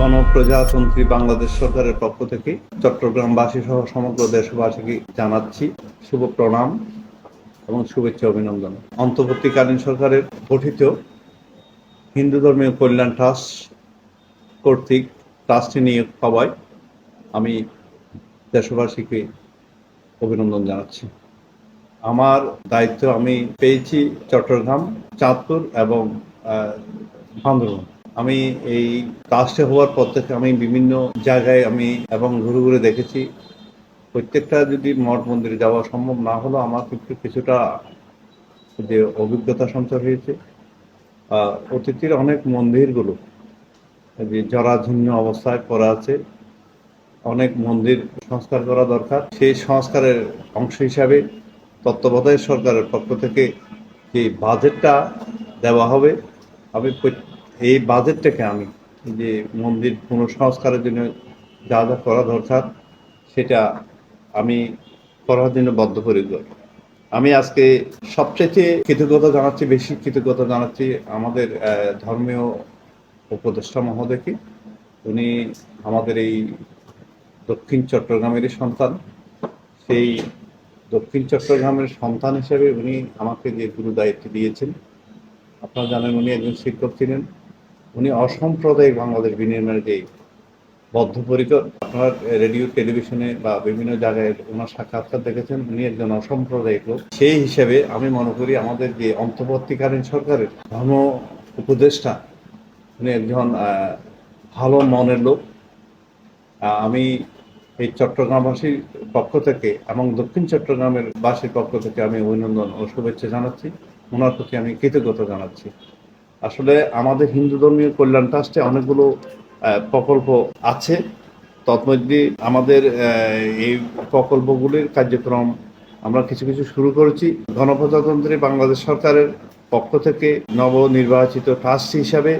গণপ্রজাতন্ত্রী বাংলাদেশ সরকারের পক্ষ থেকে চট্টগ্রামবাসী সহ সমগ্র দেশবাসীকে জানাচ্ছি শুভ প্রণাম এবং শুভেচ্ছা অভিনন্দন। অন্তর্বর্তীকালীন সরকারের গঠিত হিন্দু ধর্মীয় কল্যাণ ট্রাস্ট কর্তৃক ট্রাস্টে নিয়োগ পাওয়ায় আমি দেশবাসীকে অভিনন্দন জানাচ্ছি। আমার দায়িত্ব আমি পেয়েছি চট্টগ্রাম, চাঁদপুর এবং বান্দরবান। আমি এই কাজটা হওয়ার পর থেকে আমি বিভিন্ন জায়গায় আমি এবং ঘুরে ঘুরে দেখেছি। প্রত্যেকটা যদি মঠ মন্দিরে যাওয়া সম্ভব না হলো আমার কিন্তু কিছুটা যে অভিজ্ঞতা সঞ্চয় হয়েছে। আহ, অতীতের অনেক মন্দিরগুলো যে জরাজীর্ণ অবস্থায় পড়ে আছে অনেক মন্দির সংস্কার করা দরকার। সেই সংস্কারের অংশ হিসাবে তত্ত্বাবধায়ক সরকারের পক্ষ থেকে যে বাজেটটা দেওয়া হবে আমি এই বাজেটটাকে আমি যে মন্দির পুনঃসংস্কারের জন্য যা যা করা দরকার, সেটা আমি করার জন্য বদ্ধপরিকর। আমি আজকে সবচেয়ে কৃতজ্ঞতা জানাচ্ছি, বেশি কৃতজ্ঞতা জানাচ্ছি আমাদের ধর্মীয় উপদেষ্টা মহোদয়কে। উনি আমাদের এই দক্ষিণ চট্টগ্রামেরই সন্তান। সেই দক্ষিণ চট্টগ্রামের সন্তান হিসেবে উনি আমাকে যে গুরু দায়িত্ব দিয়েছেন, আপনারা জানেন উনি একজন শিক্ষক ছিলেন। উনি অসাম্প্রদায়িক বাংলাদেশ বিনির্মাণের যে বদ্ধপরিকর, আপনার রেডিও, টেলিভিশনে বা বিভিন্ন জায়গায় ওনার সাক্ষাৎকার দেখেছেন, উনি একজন অসাম্প্রদায়িক লোক। সেই হিসেবে আমি মনে করি আমাদের যে অন্তর্বর্তীকালীন সরকারের ধর্ম উপদেষ্টা, উনি একজন ভালো মনের লোক। আমি এই চট্টগ্রামবাসীর পক্ষ থেকে এবং দক্ষিণ চট্টগ্রামের বাসীর পক্ষ থেকে আমি অভিনন্দন ও শুভেচ্ছা জানাচ্ছি। ওনার প্রতি আমি কৃতজ্ঞতা জানাচ্ছি। আসলে আমাদের হিন্দু ধর্মীয় কল্যাণ ট্রাস্টে অনেকগুলো প্রকল্প আছে। তৎমধ্যে আমাদের এই প্রকল্পগুলির কার্যক্রম আমরা কিছু কিছু শুরু করেছি। গণপ্রজাতন্ত্রী বাংলাদেশ সরকারের পক্ষ থেকে নবনির্বাচিত ট্রাস্ট হিসাবে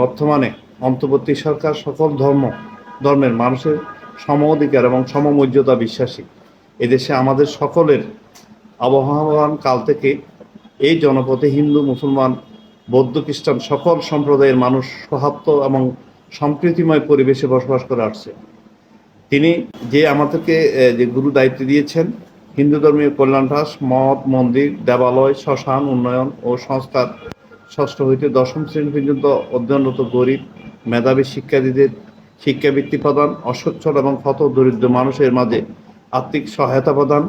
বর্তমানে অন্তর্বর্তী সরকার সকল ধর্ম, ধর্মের মানুষের সম অধিকার এবং সমমর্যাদা বিশ্বাসী। এদেশে আমাদের সকলের আবহাওয়ান কাল থেকে এই জনপথে হিন্দু, মুসলমান, বৌদ্ধ, খ্রিস্টান সকল সম্প্রদায়ের মানুষ সহাত্ম এবং সম্প্রীতিময় পরিবেশে বসবাস করে আসছে। তিনি যে আমাদেরকে যে গুরু দায়িত্ব দিয়েছেন, হিন্দু ধর্মীয় কল্যাণ ট্রাস্ট মঠ, মন্দির, দেবালয়, শ্মশান, উন্নয়ন ও সংস্কার, ষষ্ঠ হইতে দশম শ্রেণি পর্যন্ত অধ্যয়নরত গরিব, মেধাবী শিক্ষার্থীদের শিক্ষাবৃত্তি প্রদান, অসচ্ছল এবং ক্ষত দরিদ্র মানুষের মাঝে আর্থিক সহায়তা প্রদান,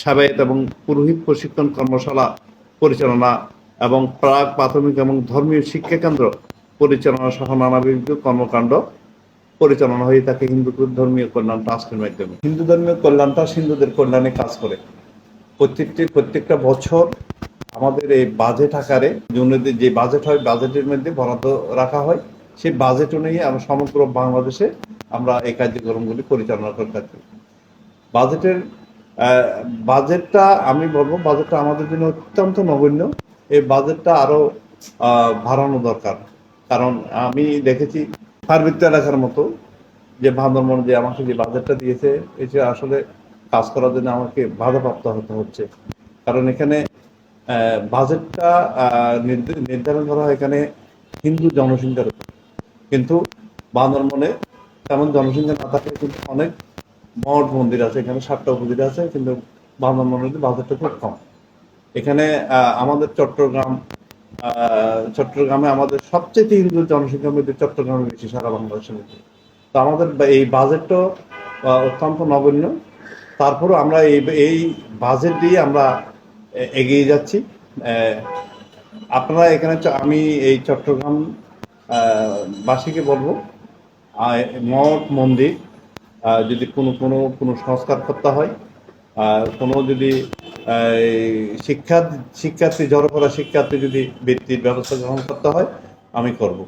সেবায়ত এবং পুরোহিত প্রশিক্ষণ কর্মশালা পরিচালনা এবং প্রাক প্রাথমিক এবং ধর্মীয় শিক্ষা কেন্দ্র পরিচালনা সহ নানাবিধ কর্মকাণ্ড পরিচালনা হয়ে থাকে হিন্দু ধর্মীয় কল্যাণ ট্রাস্টের মাধ্যমে। হিন্দু ধর্মীয় কল্যাণ ট্রাস্ট হিন্দুদের কল্যাণে কাজ করে। প্রত্যেকটি, প্রত্যেকটা বছর আমাদের এই বাজেট আকারে জুনেদের যে বাজেট হয় বাজেটের মধ্যে বরাদ্দ রাখা হয়, সেই বাজেট অনুযায়ী আমরা সমগ্র বাংলাদেশে আমরা এই কার্যক্রমগুলি পরিচালনা করে থাকি। বাজেটের বাজেটটা আমি বলব বাজেটটা আমাদের জন্য অত্যন্ত নগণ্য। এই বাজেটটা আরও আহ, বাড়ানো দরকার। কারণ আমি দেখেছি পার্বত্য এলাকার মতো যে বান্দরবন যে আমাকে যে বাজেটটা দিয়েছে এটা আসলে কাজ করার জন্য আমাকে বাধাপ্রাপ্ত হতে হচ্ছে। কারণ এখানে বাজেটটা নির্ধারণ করা হয় এখানে হিন্দু জনসংখ্যার উপর। কিন্তু বান্দরবনে তেমন জনসংখ্যা না থাকলে কিন্তু অনেক মঠ মন্দির আছে, এখানে সাতটা উপজেলা আছে, কিন্তু বান্দরবনের বাজেটটা খুব কম। এখানে আমাদের চট্টগ্রাম চট্টগ্রামে আমাদের সবচেয়ে হিন্দু জনসংখ্যার মধ্যে চট্টগ্রামে বেশি সারা বাংলাদেশের মধ্যে। তো আমাদের এই বাজেটটা অত্যন্ত নগণ্য। তারপরও আমরা এই এই বাজেট দিয়ে আমরা এগিয়ে যাচ্ছি। আপনারা এখানে আমি এই চট্টগ্রাম বাসীকে বলব মঠ মন্দির যদি কোনো কোনো কোনো সংস্কার করতে হয়, আর কোনো যদি শিক্ষা, শিক্ষার্থী জড়ো করা শিক্ষার্থী যদি বৃত্তির ব্যবস্থা গ্রহণ করতে হয়, আমি করব।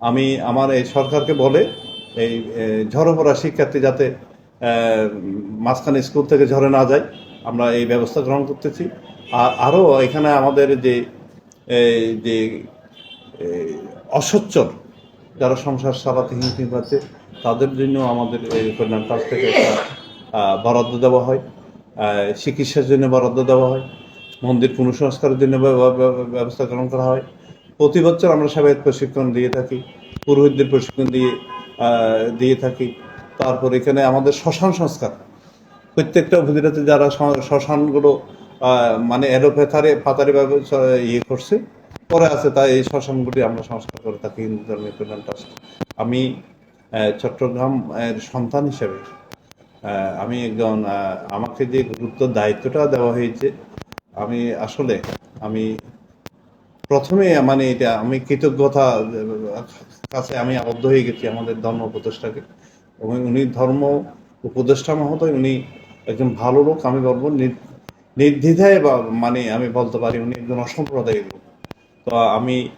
আমি, আমার এই সরকারকে বলে এই ঝড়ো পড়া শিক্ষার্থী যাতে মাঝখানে স্কুল থেকে ঝরে না যায়, আমরা এই ব্যবস্থা গ্রহণ করতেছি। আর আরও এখানে আমাদের যে যে অসচ্ছল, যারা সংসার চালাতে হিমশিম পাচ্ছে তাদের জন্য আমাদের এই কল্যাণ ট্রাস্ট থেকে একটা বরাদ্দ দেওয়া হয়। চিকিৎসার জন্য বরাদ্দ দেওয়া হয়। মন্দির পুনঃসংস্কারের জন্য ব্য- ব্য- ব্য- ব্যবস্থা গ্রহণ করা হয়। প্রতি বছর আমরা সেবায়ত প্রশিক্ষণ দিয়ে থাকি, পুরোহিতদের প্রশিক্ষণ দিয়ে দিয়ে থাকি। তারপর এখানে আমাদের শ্মশান সংস্কার। প্রত্যেকটা উপজেলাতে যারা শ্মশানগুলো মানে এলোপ্যাথারে পাতারিভাবে ইয়ে করছে, পরে আছে তাই এই শ্মশানগুলি আমরা সংস্কার করে থাকি। হিন্দু ধর্মের কল্যাণ ট্রাস্ট আমি চট্টগ্রাম এর সন্তান হিসেবে। আমি একজন আমাকে যে গুরুত্ব দায়িত্বটা দেওয়া হয়েছে, আমি আসলে, আমি প্রথমে মানে এটা, আমি কৃতজ্ঞতা কাছে আমি আবদ্ধ হয়ে গেছি আমাদের ধর্ম উপদেষ্টাকে। উনি ধর্ম উপদেষ্টা মহোদয়, উনি একজন ভালো লোক, আমি বলব নির- নির্দ্বিধায় বা মানে আমি বলতে পারি উনি একজন অসাম্প্রদায়িক লোক। তো আমি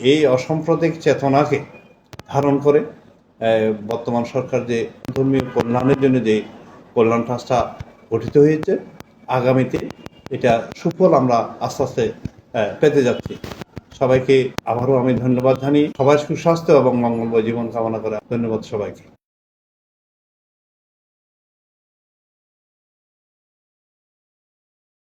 এই অসাম্প্রদায়িক চেতনাকে ধারণ করে বর্তমান সরকার যে ধর্মীয় কল্যাণের জন্য যে কল্যাণ ট্রাস্টটা গঠিত হয়েছে, আগামীতে এটা সুফল আমরা আস্তে আস্তে পেতে যাচ্ছি। সবাইকে আবারও আমি ধন্যবাদ জানি সবাই সুস্বাস্থ্য এবং মঙ্গলময় জীবন কামনা করে ধন্যবাদ সবাইকে।